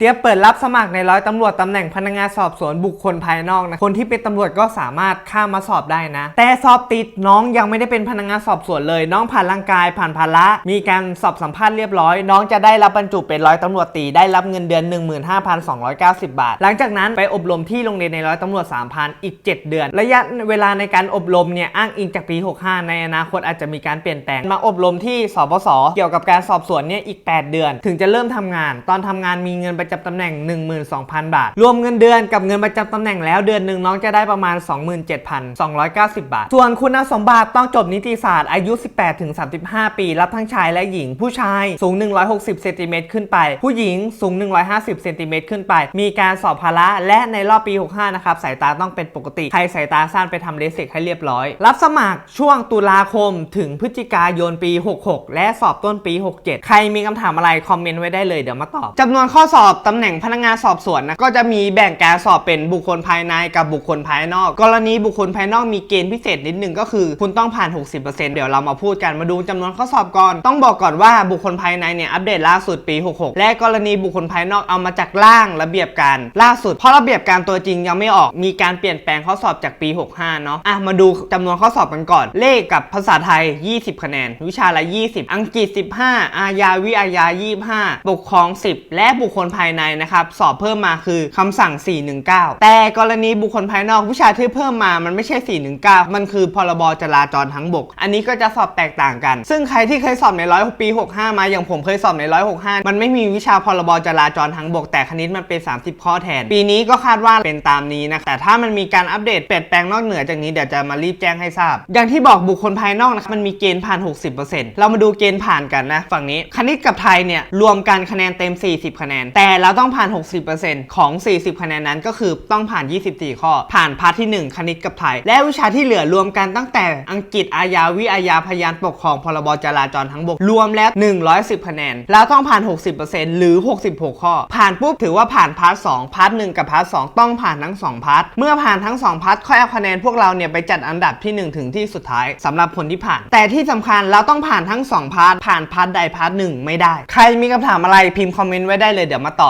เตรียมเปิดรับสมัครในร้อยตำรวจตำแหน่งพนักงานสอบสวนบุคคลภายนอกนะ คนที่เป็นตำรวจก็สามารถข้ามาสอบได้นะ แต่สอบติดน้องยังไม่ได้เป็นพนักงานสอบสวนเลย น้องผ่านร่างกายผ่านภาระ มีการสอบสัมภาษณ์เรียบร้อย น้องจะได้รับบรรจุเป็นร้อยตำรวจตีได้รับเงินเดือน 15,290 บาท หลังจากนั้นไปอบรมที่โรงเรียนในร้อยตำรวจ3,000อีก 7 เดือน ระยะเวลาในการอบรมเนี่ยอ้างอิงจากปี 65 ในอนาคตอาจจะมีการเปลี่ยนแปลงมาอบรมที่สบสเกี่ยวกับการสอบสวนเนี่ยอีก 8 เดือน ถึงจะเริ่มทำงาน ตอนทำงานมีเงินประจำตำแหน่ง 12,000 บาท รวมเงินเดือนกับเงินประจำตำแหน่งแล้วเดือนหนึ่งน้องจะได้ประมาณ 27,290 บาท ส่วนคุณสมบัติต้องจบนิติศาสตร์อายุ 18-35 ปี รับทั้งชายและหญิงผู้ชายสูง 160เซนติเมตรขึ้นไป ผู้หญิงสูง 150เซนติเมตรขึ้นไป มีการสอบภาระและในรอบปี 65 นะครับ สายตาต้องเป็นปกติ ใครสายตาสั้นไปทำเลสิกให้เรียบร้อย รับสมัครช่วงตุลาคมถึงพฤศจิกายนปี 66 และสอบต้นปี 67 ใครมีคำถามอะไร คอมเมนต์ไว้ได้เลยเดี๋ยวมาตอบจำนวนข้อสอบตำแหน่งพนักงานสอบสวนนะก็จะมีแบ่งการสอบเป็นบุคคลภายในกับบุคคลภายนอก กรณีบุคคลภายนอกมีเกณฑ์พิเศษนิดนึงก็คือ คุณต้องผ่าน 60%เดี๋ยวเรามาพูดกันมาดูจำนวนข้อสอบก่อน ต้องบอกก่อนว่าบุคคลภายในเนี่ยอัปเดตล่าสุดปี 66 และกรณีบุคคลภายนอกเอามาจากร่างระเบียบการล่าสุด เพราะระเบียบการตัวจริงยังไม่ออกมีการเปลี่ยนแปลงข้อสอบจากปี 65 เนาะอะมาดูจำนวนข้อสอบกันก่อน เลขกับภาษาไทย 20 คะแนน วิชาละ 20 อังกฤษ 15 อาญาวิอาญา 25 ปกครอง 10 และบุคคลภายในนะครับสอบเพิ่มมาคือคำสั่ง 419 แต่กรณีบุคคลภายนอกวิชาที่เพิ่มมามันไม่ใช่ 419 มันคือพรบจราจรทั้งบก อันนี้ก็จะสอบแตกต่างกัน ซึ่งใครที่เคยสอบในร้อยปี 65 มาอย่างผมเคยสอบในร้อย65 มันไม่มีวิชาพรบจราจรทั้งบก แต่คณิตมันเป็น 30 ข้อแทน ปีนี้ก็คาดว่าเป็นตามนี้นะแต่ถ้ามันมีการอัปเดตเปลี่ยนแปลงนอกเหนือจากนี้เดี๋ยวจะมารีบแจ้งให้ทราบ อย่างที่บอกบุคคลภายนอกนะครับมันมีเกณฑ์ผ่าน 60%เรามาดูเกณฑ์ผ่านกันนะฝั่งนี้คณิตกับไทยเนี่ยรวมกันคะแนนเต็ม 40 คะแนนแต่เราต้องผ่าน 60%ของ 40 คะแนนนั้นก็คือต้องผ่าน 24 ข้อ ผ่านพาร์ทที่ 1 คณิตกับไทย และวิชาที่เหลือรวมกันตั้งแต่อังกฤษอาญาวิอาญาพยานปกครองพรบจราจรทั้งบกรวมแล้ว 110 คะแนนแล้วต้องผ่าน 60%หรือ 66 ข้อ ผ่านปุ๊บถือว่าผ่านพาร์ท2พาร์ท1กับพาร์ท2ต้องผ่านทั้ง 2 พาร์ทเมื่อผ่านทั้ง 2 พาร์ทค่อยเอาคะแนนพวกเราเนี่ยไปจัดอันดับที่ 1 ถึงที่สุดท้ายสำหรับคนที่ผ่าน แต่ที่สำคัญเราต้องผ่านทั้ง 2 พาร์ทผ่านพาร์ทใดพาร์ทหนึ่งไม่ได้ ใครมีคำถามอะไรพิมพ์คอมเมนต์ไว้ได้เลยเดี๋ยวมาตอบ